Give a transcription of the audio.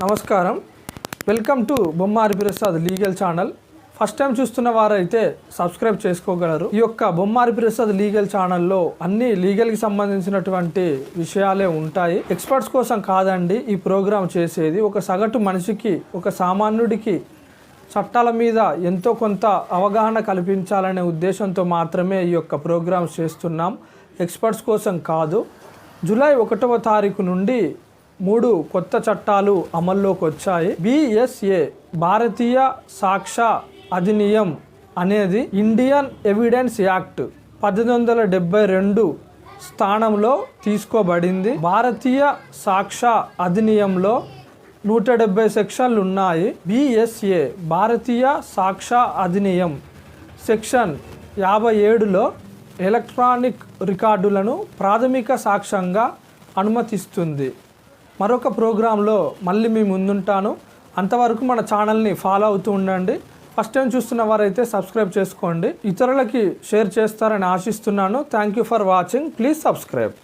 నమస్కారం. Welcome to Bommari Prasad legal channel. First time చూస్తున్న వారైతే సబ్స్క్రైబ్ చేసుకోగలరు. ఈ యొక్క బొమ్మారి ప్రసాద్ లీగల్ ఛానల్లో అన్ని లీగల్కి సంబంధించినటువంటి విషయాలే ఉంటాయి. ఎక్స్పర్ట్స్ కోసం కాదండి ఈ ప్రోగ్రాం చేసేది. ఒక సగటు మనిషికి ఒక సామాన్యుడికి చట్టాల మీద ఎంతో కొంత అవగాహన కల్పించాలనే ఉద్దేశంతో మాత్రమే ఈ యొక్క ప్రోగ్రామ్స్ చేస్తున్నాం. ఎక్స్పర్ట్స్ కోసం కాదు. జూలై ఒకటవ తారీఖు నుండి మూడు కొత్త చట్టాలు అమల్లోకి వచ్చాయి. బిఎస్ఏ భారతీయ సాక్ష్య అధినియం అనేది ఇండియన్ ఎవిడెన్స్ యాక్ట్ పద్దెనిమిది వందల డెబ్బై రెండు స్థానంలో తీసుకోబడింది. భారతీయ సాక్ష్య అధినియంలో నూట డెబ్బై సెక్షన్లు ఉన్నాయి. బిఎస్ఏ భారతీయ సాక్ష అధినియం సెక్షన్ యాభై ఏడులో ఎలక్ట్రానిక్ రికార్డులను ప్రాథమిక సాక్ష్యంగా అనుమతిస్తుంది. మరొక ప్రోగ్రాంలో మళ్ళీ మీ ముందుంటాను. అంతవరకు మన ఛానల్ని ఫాలో అవుతూ ఉండండి. ఫస్ట్ టైం చూస్తున్న వారైతే సబ్స్క్రైబ్ చేసుకోండి. ఇతరులకి షేర్ చేస్తారని ఆశిస్తున్నాను. Thank you for watching. Please subscribe.